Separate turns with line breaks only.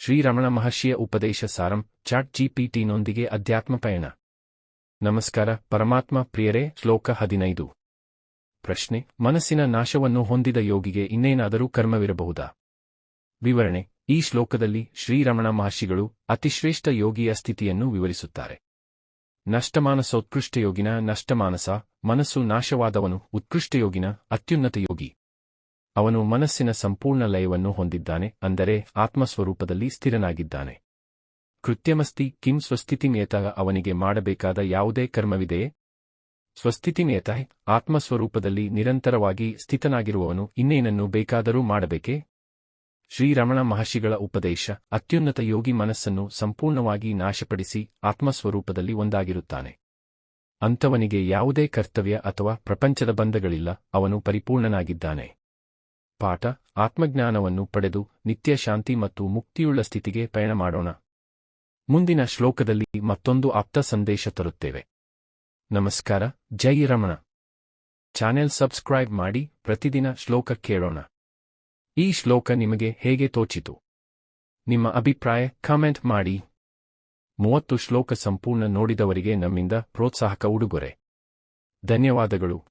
ಶ್ರೀರಮಣ ಮಹರ್ಷಿಯ ಉಪದೇಶ ಸಾರಂ, ಚಾಟ್ ಜಿಪಿಟಿನೊಂದಿಗೆ ಅಧ್ಯಾತ್ಮ ಪಯಣ. ನಮಸ್ಕಾರ, ಪರಮಾತ್ಮ ಪ್ರಿಯರೇ, ಶ್ಲೋಕ ಹದಿನೈದು. ಪ್ರಶ್ನೆ, ಮನಸ್ಸಿನ ನಾಶವನ್ನು ಹೊಂದಿದ ಯೋಗಿಗೆ ಇನ್ನೇನಾದರೂ ಕರ್ಮವಿರಬಹುದಾ? ವಿವರಣೆ, ಈ ಶ್ಲೋಕದಲ್ಲಿ ಶ್ರೀರಮಣ ಮಹರ್ಷಿಗಳು ಅತಿಶ್ರೇಷ್ಠ ಯೋಗಿಯ ಸ್ಥಿತಿಯನ್ನು ವಿವರಿಸುತ್ತಾರೆ. ನಷ್ಟಮಾನಸೋತ್ಕೃಷ್ಟಯೋಗಿನ ನಷ್ಟಮಾನಸ, ಮನಸ್ಸು ನಾಶವಾದವನು ಉತ್ಕೃಷ್ಟಯೋಗಿನ ಅತ್ಯುನ್ನತ ಯೋಗಿ. ಅವನು ಮನಸ್ಸಿನ ಸಂಪೂರ್ಣ ಲಯವನ್ನು ಹೊಂದಿದ್ದಾನೆ, ಅಂದರೆ ಆತ್ಮಸ್ವರೂಪದಲ್ಲಿ ಸ್ಥಿರನಾಗಿದ್ದಾನೆ. ಕೃತ್ಯಮಸ್ತಿ ಕಿಂ ಸ್ವಸ್ಥಿತಿಮೇತ ಅವನಿಗೆ ಮಾಡಬೇಕಾದ ಯಾವುದೇ ಕರ್ಮವಿದೆಯೇ? ಸ್ವಸ್ಥಿತಿಮೇತ ಆತ್ಮಸ್ವರೂಪದಲ್ಲಿ ನಿರಂತರವಾಗಿ ಸ್ಥಿತನಾಗಿರುವವನು ಇನ್ನೇನನ್ನು ಬೇಕಾದರೂ ಮಾಡಬೇಕೇ? ಶ್ರೀರಮಣ ಮಹರ್ಷಿಗಳ ಉಪದೇಶ, ಅತ್ಯುನ್ನತ ಯೋಗಿ ಮನಸ್ಸನ್ನು ಸಂಪೂರ್ಣವಾಗಿ ನಾಶಪಡಿಸಿ ಆತ್ಮಸ್ವರೂಪದಲ್ಲಿ ಒಂದಾಗಿರುತ್ತಾನೆ. ಅಂಥವನಿಗೆ ಯಾವುದೇ ಕರ್ತವ್ಯ ಅಥವಾ ಪ್ರಪಂಚದ ಬಂಧಗಳಿಲ್ಲ, ಅವನು ಪರಿಪೂರ್ಣನಾಗಿದ್ದಾನೆ. ಪಾಠ, ಆತ್ಮಜ್ಞಾನವನ್ನು ಪಡೆದು ನಿತ್ಯ ಶಾಂತಿ ಮತ್ತು ಮುಕ್ತಿಯುಳ್ಳ ಸ್ಥಿತಿಗೆ ಪಯಣ ಮಾಡೋಣ. ಮುಂದಿನ ಶ್ಲೋಕದಲ್ಲಿ ಮತ್ತೊಂದು ಆಪ್ತ ಸಂದೇಶ ತರುತ್ತೇವೆ. ನಮಸ್ಕಾರ, ಜೈ ರಮಣ. ಚಾನೆಲ್ ಸಬ್ಸ್ಕ್ರೈಬ್ ಮಾಡಿ ಪ್ರತಿದಿನ ಶ್ಲೋಕ ಕೇಳೋಣ. ಈ ಶ್ಲೋಕ ನಿಮಗೆ ಹೇಗೆ ತೋಚಿತು? ನಿಮ್ಮ ಅಭಿಪ್ರಾಯ ಕಾಮೆಂಟ್ ಮಾಡಿ. ಮೂವತ್ತು ಶ್ಲೋಕ ಸಂಪೂರ್ಣ ನೋಡಿದವರಿಗೆ ನಮ್ಮಿಂದ ಪ್ರೋತ್ಸಾಹಕ ಉಡುಗೊರೆ. ಧನ್ಯವಾದಗಳು.